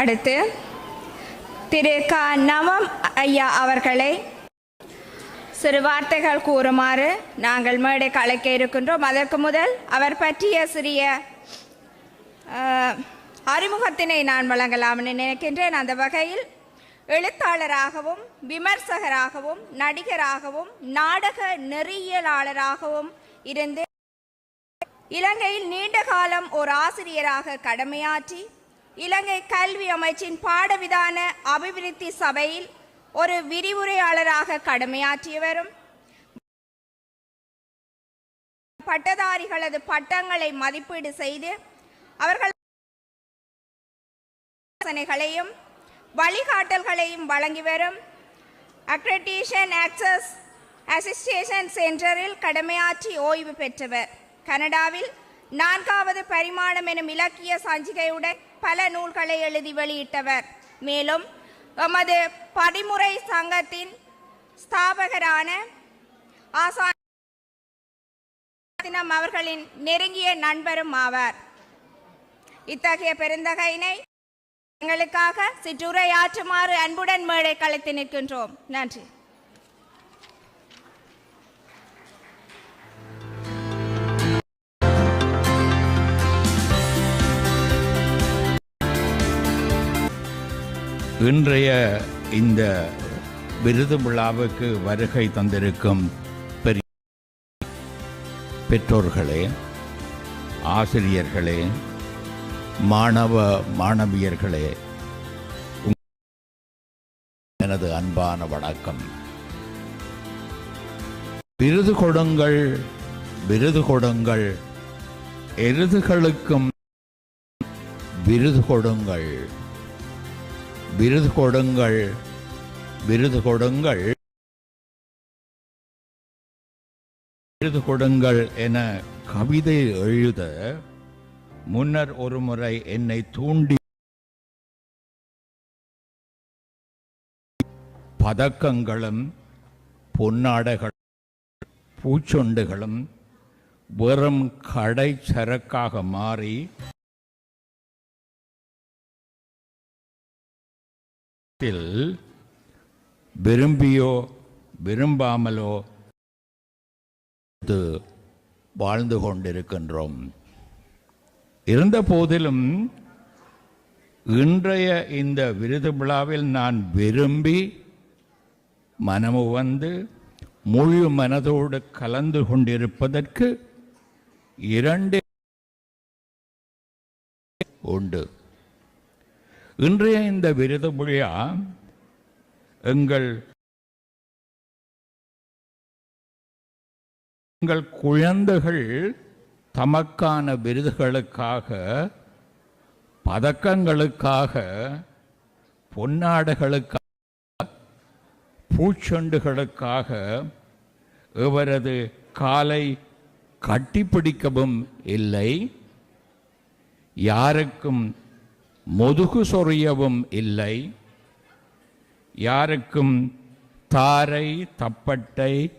அடுத்து திரு க நவம் ஐயா அவர்களை. சிறு வார்த்தைகள் கூறுமாறு நாங்கள் மேடை கலைக்க இருக்கின்றோம். அதற்கு முதல் அவர் பற்றிய சிறிய அறிமுகத்தினை நான் வழங்கலாம் நினைக்கின்றேன். அந்த வகையில் எழுத்தாளராகவும் விமர்சகராகவும் நடிகராகவும் நாடக நெறியியலாளராகவும் இருந்து இலங்கையில் நீண்ட காலம் ஒரு ஆசிரியராக கடமையாற்றி இலங்கை கல்வி அமைச்சின் பாடவிதான அபிவிருத்தி சபையில் ஒரு விரிவுரையாளராக கடமையாற்றியவரும் பட்டதாரிகளது பட்டங்களை மதிப்பீடு செய்து அவர்கள் ஆலோசனைகளையும் வழிகாட்டல்களையும் வழங்கி வரும் அக்ரெடிஷன் ஆக்சஸ் அசிஸ்டேஷன் சென்டரில் கடமையாற்றி ஓய்வு பெற்றவர். கனடாவில் நான்காவது பரிமாணம் எனும் இலக்கிய சஞ்சிகையுடன் பல நூல்களை எழுதி வெளியிட்டவர். மேலும் எமது படிமுறை சங்கத்தின் ஸ்தாபகரான ஆசான் அவர்களின் நெருங்கிய நண்பரும் ஆவார். இத்தகைய பெருந்தகையினை எங்களுக்காக சிற்றுரையாற்றுமாறு அன்புடன் மேடை கலைத்து நிற்கின்றோம். நன்றி. இன்றைய இந்த விருது விழாவுக்கு வருகை தந்திருக்கும் பெரிய பெற்றோர்களே ஆசிரியர்களே மாணவ மாணவியர்களே எனது அன்பான வணக்கம். விருது கொடுங்கள் விருது கொடுங்கள் எருதுகளுக்கும் விருது கொடுங்கள். விருது கொடுங்கள் விருது கொடுங்கள். விருது கொடுங்கள் என கவிதை எழுத முன்னர் ஒரு முறை என்னை தூண்டி பதக்கங்களும் பொன்னாடைகள் பூச்சொண்டுகளும் வெறும் கடை சரக்காக மாறி த்தில் விரும்பியோ விரும்பாமலோ வாழ்ந்து கொண்டிருக்கின்றோம். இருந்த போதிலும் இன்றைய இந்த விருது விழாவில் நான் விரும்பி மனமு வந்து முழு மனதோடு கலந்து கொண்டிருப்பதற்கு இரண்டு உண்டு. இன்றைய இந்த விருது மொழியா? எங்கள் எங்கள் குழந்தைகள் தமக்கான விருதுகளுக்காக பதக்கங்களுக்காக பொன்னாடைகளுக்காக பூச்செண்டுகளுக்காக இவரது காலை கட்டிப்பிடிக்கவும் இல்லை. யாருக்கும் முதுகு சொறியவும் இல்லை. யாருக்கும் தாரை தப்பட்டை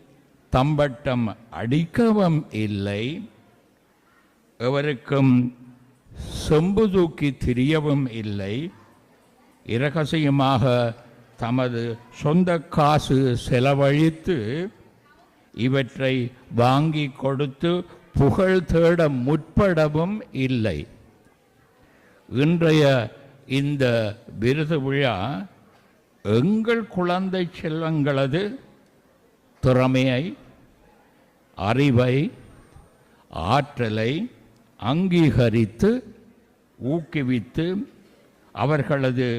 தம்பட்டம் அடிக்கவும் இல்லை. எவருக்கும் செம்பு தூக்கி திரியவும் இல்லை. இரகசியமாக தமது சொந்த காசு செலவழித்து இவற்றை வாங்கி கொடுத்து புகழ் தேட முற்படவும் இல்லை. இன்றைய இந்த விருது விழா எங்கள் குழந்தை செல்வங்களது திறமையை அறிவை ஆற்றலை அங்கீகரித்து ஊக்குவித்து அவர்களது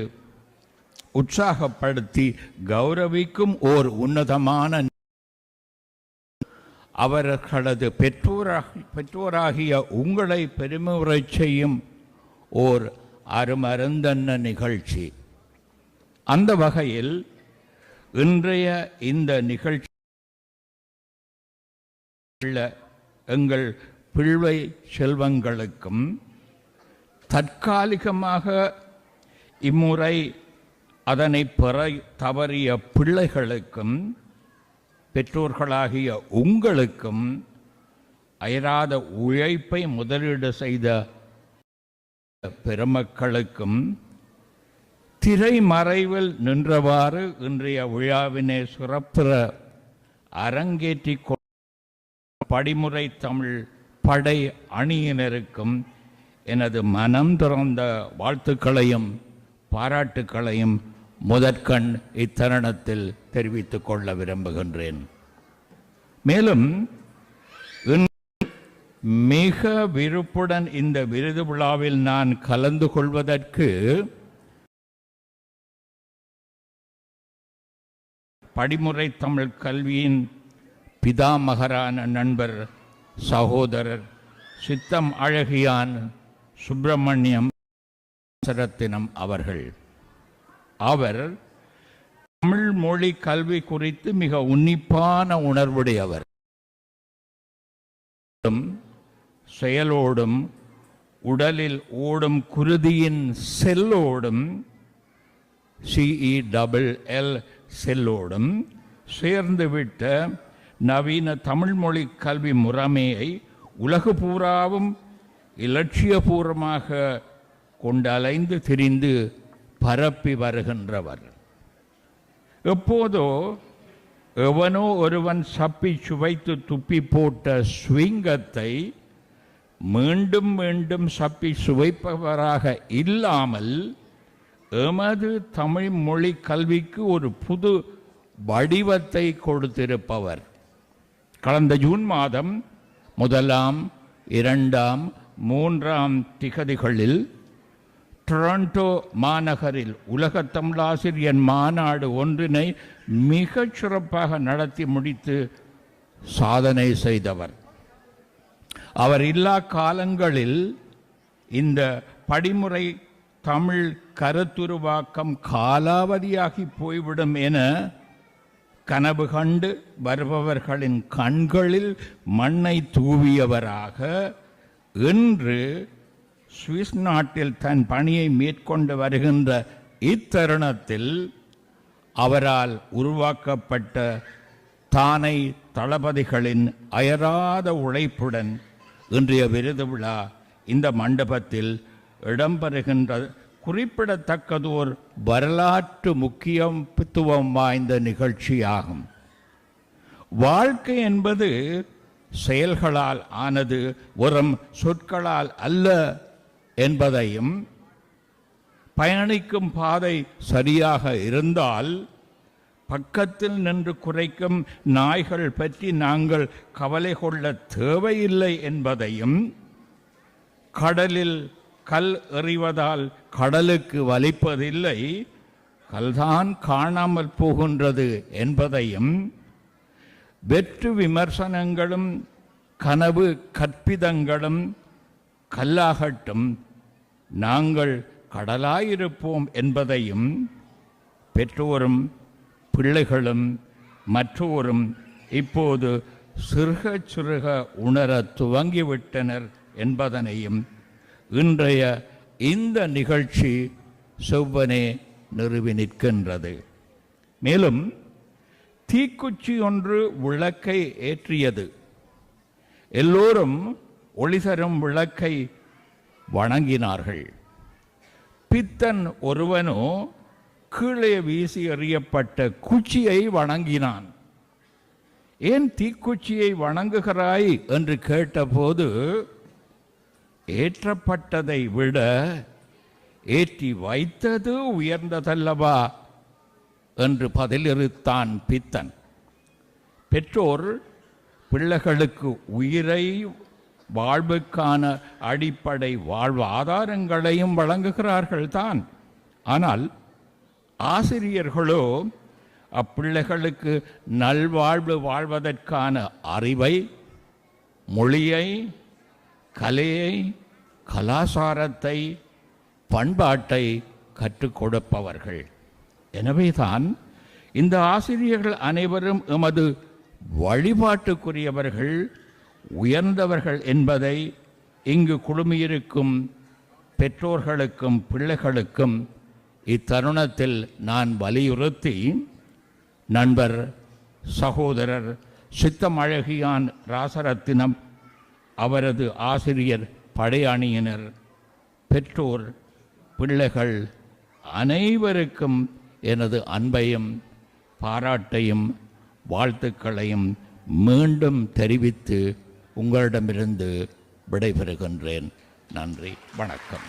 உற்சாகப்படுத்தி கௌரவிக்கும் ஓர் உன்னதமான அவர்களது பெற்றோராக பெற்றோராகிய உங்களை பெருமுறை செய்யும் ஓர் அருமருந்தன்ன நிகழ்ச்சி. அந்த வகையில் இன்றைய இந்த நிகழ்ச்சி உள்ள எங்கள் பிள்வை செல்வங்களுக்கும் தற்காலிகமாக இம்முறை அதனை பெற தவறிய பிள்ளைகளுக்கும் பெற்றோர்களாகிய உங்களுக்கும் அயராத உழைப்பை முதலீடு செய்த பெருமக்களுக்கும் திரைமறைவில் நின்றவாறு இன்றைய விழாவினை சிறப்புற அரங்கேற்றி படிமுறை தமிழ் படை அணியினருக்கும் எனது மனம் திறந்த வாழ்த்துக்களையும் பாராட்டுக்களையும் முதற்கண் இத்தருணத்தில் தெரிவித்துக் கொள்ள விரும்புகின்றேன். மேலும் இன்- மிக விருப்புடன் இந்த விருது விழாவில் நான் கலந்து கொள்வதற்கு படிமுறை தமிழ் கல்வியின் பிதாமகரான நண்பர் சகோதரர் சித்தம் அழகியான் சுப்பிரமணியம் சரத்தினம் அவர்கள். அவர் தமிழ் மொழி கல்வி குறித்து மிக உன்னிப்பான உணர்வுடையவர். செயலோடும் உடலில் ஓடும் குருதியின் செல்லோடும் சிஇ டபுள் எல் செல்லோடும் சேர்ந்துவிட்ட நவீன தமிழ்மொழி கல்வி முறைமையை உலகு பூராவும் இலட்சியபூர்வமாக கொண்டலைந்து திரிந்து பரப்பி வருகின்றவர். எப்போதோ எவனோ ஒருவன் சப்பி சுவைத்து துப்பி போட்ட ஸ்விங்கத்தை மீண்டும் மீண்டும் சப்பி சுவைப்பவராக இல்லாமல் எமது தமிழ் மொழி கல்விக்கு ஒரு புது வடிவத்தை கொடுத்திருப்பவர். கடந்த ஜூன் மாதம் முதலாம் இரண்டாம் மூன்றாம் திகதிகளில் டொரண்டோ மாநகரில் உலகத் தமிழாசிரியர் மாநாடு ஒன்றினை மிகச் சிறப்பாக நடத்தி முடித்து சாதனை செய்தவர். அவர் இல்லா காலங்களில் இந்த படிமுறை தமிழ் கருத்துருவாக்கம் காலாவதியாகி போய்விடும் என கனவு கண்டு வருபவர்களின் கண்களில் மண்ணை தூவியவராக இன்று சுவிஸ் நாட்டில் தன் பணியை மேற்கொண்டு வருகின்ற இத்தருணத்தில் அவரால் உருவாக்கப்பட்ட தானை தளபதிகளின் அயராத உழைப்புடன் இன்றைய விருது விழா இந்த மண்டபத்தில் இடம்பெறுகின்ற குறிப்பிடத்தக்கதோர் வரலாற்று முக்கியத்துவம் வாய்ந்த நிகழ்ச்சியாகும். வாழ்க்கை என்பது செயல்களால் ஆனது வெறும் சொற்களால் அல்ல என்பதையும் பயணிக்கும் பாதை சரியாக இருந்தால் பக்கத்தில் நின்று குறைக்கும் நாய்கள் பற்றி நாங்கள் கவலை கொள்ள தேவையில்லை என்பதையும் கடலில் கல் எறிவதால் கடலுக்கு வலிப்பதில்லை கல்தான் காணாமல் போகின்றது என்பதையும் வெற்று விமர்சனங்களும் கனவு கற்பிதங்களும் கல்லாகட்டும் நாங்கள் கடலாயிருப்போம் என்பதையும் பெற்றோரும் பிள்ளைகளும் மற்றோரும் இப்போது சிறுக சிறுக உணர துவங்கிவிட்டனர் என்பதனையும் இன்றைய இந்த நிகழ்ச்சி செவ்வனே நிறுவி நிற்கின்றது. மேலும் தீக்குச்சி ஒன்று விளக்கை ஏற்றியது. எல்லோரும் ஒளிசரும் விளக்கை வணங்கினார்கள். பித்தன் ஒருவனோ கீழே வீசி எறியப்பட்ட குச்சியை வணங்கினான். ஏன் தீக்குச்சியை வணங்குகிறாய்? என்று கேட்டபோது ஏற்றப்பட்டதை விட ஏற்றி வைத்தது உயர்ந்ததல்லவா? என்று பதிலிருத்தான் பித்தன். பெற்றோர் பிள்ளைகளுக்கு உயிரை வாழ்வுக்கான அடிப்படை வாழ்வு ஆதாரங்களையும் வழங்குகிறார்கள் தான் ஆனால் ஆசிரியர்களோ அப்பிள்ளைகளுக்கு நல்வாழ்வு வாழ்வதற்கான அறிவை மொழியை கலையை கலாசாரத்தை பண்பாட்டை கற்றுக் கொடுப்பவர்கள். எனவேதான் இந்த ஆசிரியர்கள் அனைவரும் எமது வழிபாட்டுக்குரியவர்கள் உயர்ந்தவர்கள் என்பதை இங்கு குழுமியிருக்கும் பெற்றோர்களுக்கும் பிள்ளைகளுக்கும் இத்தருணத்தில் நான் வலியுறுத்தி நண்பர் சகோதரர் சித்தமழகியான் ராசரத்தினம் அவரது ஆசிரியர் படையணியினர் பெற்றோர் பிள்ளைகள் அனைவருக்கும் எனது அன்பையும் பாராட்டையும் வாழ்த்துக்களையும் மீண்டும் தெரிவித்து உங்களிடமிருந்து விடைபெறுகின்றேன். நன்றி வணக்கம்.